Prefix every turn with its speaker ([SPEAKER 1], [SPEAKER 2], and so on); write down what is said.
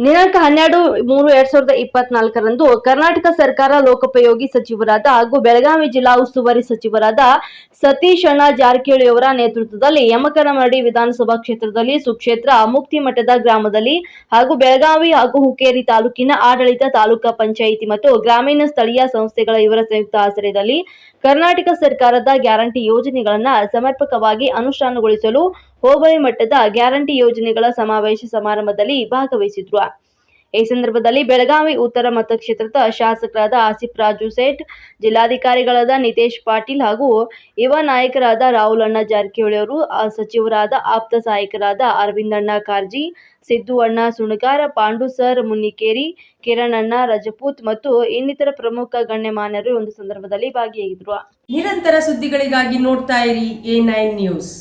[SPEAKER 1] ದಿನಾಂಕ ಹನ್ನೆರಡು ಮೂರು ಎರಡ್ ಸಾವಿರದ ಇಪ್ಪತ್ನಾಲ್ಕರಂದು ಕರ್ನಾಟಕ ಸರ್ಕಾರ ಲೋಕೋಪಯೋಗಿ ಸಚಿವರಾದ ಹಾಗೂ ಬೆಳಗಾವಿ ಜಿಲ್ಲಾ ಉಸ್ತುವಾರಿ ಸಚಿವರಾದ ಸತೀಶ್ ಅಣ್ಣ ಜಾರಕಿಹೊಳಿ ಅವರ ನೇತೃತ್ವದಲ್ಲಿ ಯಮಕನಮರಡಿ ವಿಧಾನಸಭಾ ಕ್ಷೇತ್ರದಲ್ಲಿ ಸುಕ್ಷೇತ್ರ ಮುಕ್ತಿ ಮಠದ ಗ್ರಾಮದಲ್ಲಿ ಹಾಗೂ ಬೆಳಗಾವಿ ಹಾಗೂ ಹುಕ್ಕೇರಿ ತಾಲೂಕಿನ ಆಡಳಿತ ತಾಲೂಕಾ ಪಂಚಾಯಿತಿ ಮತ್ತು ಗ್ರಾಮೀಣ ಸ್ಥಳೀಯ ಸಂಸ್ಥೆಗಳ ಇವರ ಸಂಯುಕ್ತ ಆಶ್ರಯದಲ್ಲಿ ಕರ್ನಾಟಕ ಸರ್ಕಾರದ ಗ್ಯಾರಂಟಿ ಯೋಜನೆಗಳನ್ನು ಸಮರ್ಪಕವಾಗಿ ಅನುಷ್ಠಾನಗೊಳಿಸಲು ಹೋಬಳಿ ಮಟ್ಟದ ಗ್ಯಾರಂಟಿ ಯೋಜನೆಗಳ ಸಮಾವೇಶ ಸಮಾರಂಭದಲ್ಲಿ ಭಾಗವಹಿಸಿದ್ರು. ಈ ಸಂದರ್ಭದಲ್ಲಿ ಬೆಳಗಾವಿ ಉತ್ತರ ಮತಕ್ಷೇತ್ರದ ಶಾಸಕರಾದ ಆಸಿಫ್ ರಾಜು ಸೇಠ್, ಜಿಲ್ಲಾಧಿಕಾರಿಗಳಾದ ನಿತೇಶ್ ಪಾಟೀಲ್ ಹಾಗೂ ಯುವ ನಾಯಕರಾದ ರಾಹುಲ್ ಅಣ್ಣ ಜಾರಕಿಹೊಳಿ ಅವರು ಸಚಿವರಾದ ಆಪ್ತ ಸಹಾಯಕರಾದ ಅರವಿಂದಣ್ಣ ಕಾರ್ಜಿ, ಸಿದ್ದು ಅಣ್ಣ ಸುಣಗಾರ, ಪಾಂಡು ಸರ್ ಮುನ್ನಿಕೇರಿ, ಕಿರಣ್ ಅಣ್ಣ ರಜಪೂತ್ ಮತ್ತು ಇನ್ನಿತರ ಪ್ರಮುಖ ಗಣ್ಯಮಾನ್ಯರು ಒಂದು ಸಂದರ್ಭದಲ್ಲಿ ಭಾಗಿಯಾಗಿದ್ರು.
[SPEAKER 2] ನಿರಂತರ ಸುದ್ದಿಗಳಿಗಾಗಿ ನೋಡ್ತಾ ಇರಿ ಎ ನೈನ್ ನ್ಯೂಸ್.